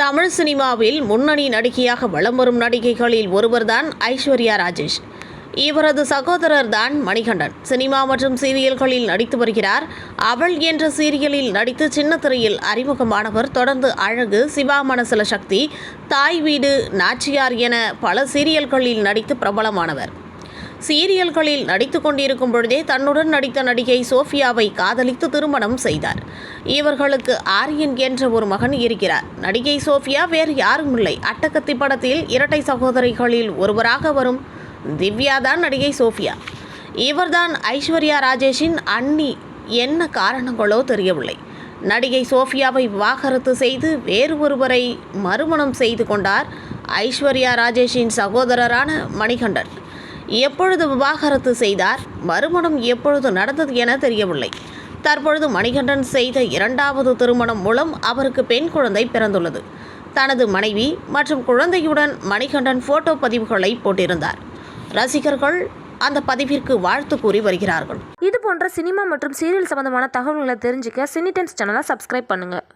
தமிழ் சினிமாவில் முன்னணி நடிகையாக வலம் வரும் நடிகைகளில் ஒருவர்தான் ஐஸ்வர்யா ராஜேஷ். இவரது சகோதரர் தான் மணிகண்டன். சினிமா மற்றும் சீரியல்களில் நடித்து வருகிறார். அவள் என்ற சீரியலில் நடித்து சின்ன திரையில் அறிமுகமானவர். தொடர்ந்து அழகு சிவா மனசுல சக்தி தாய் வீடு நாச்சியார் என பல சீரியல்களில் நடித்து பிரபலமானவர். சீரியல்களில் நடித்து கொண்டிருக்கும் பொழுதே தன்னுடன் நடித்த நடிகை சோஃபியாவை காதலித்து திருமணம் செய்தார். இவர்களுக்கு ஆரியன் என்ற ஒரு மகன் இருக்கிறார். நடிகை சோஃபியா வேறு யாரும் இல்லை. அட்டகத்தி படத்தில் இரட்டை சகோதரிகளில் ஒருவராக வரும் திவ்யா தான் நடிகை சோஃபியா. இவர்தான் ஐஸ்வர்யா ராஜேஷின் அண்ணி. என்ன காரணங்களோ தெரியவில்லை. நடிகை சோஃபியாவை விவாகரத்து செய்து வேறு ஒருவரை மறுமணம் செய்து கொண்டார் ஐஸ்வர்யா ராஜேஷின் சகோதரரான மணிகண்டன். எப்பொழுது விவாகரத்து செய்தார்? மறுமணம் எப்பொழுது நடந்தது என தெரியவில்லை. தற்பொழுது மணிகண்டன் செய்த இரண்டாவது திருமணம் மூலம் அவருக்கு பெண் குழந்தை பிறந்துள்ளது. தனது மனைவி மற்றும் குழந்தையுடன் மணிகண்டன் போட்டோ பதிவுகளை போட்டிருந்தார். ரசிகர்கள் அந்த பதிவிற்கு வாழ்த்து கூறி வருகிறார்கள். இது போன்ற சினிமா மற்றும் சீரியல் சம்பந்தமான தகவல்களை தெரிஞ்சுக்க சினிடென்ஸ் சேனலை சப்ஸ்கிரைப் பண்ணுங்கள்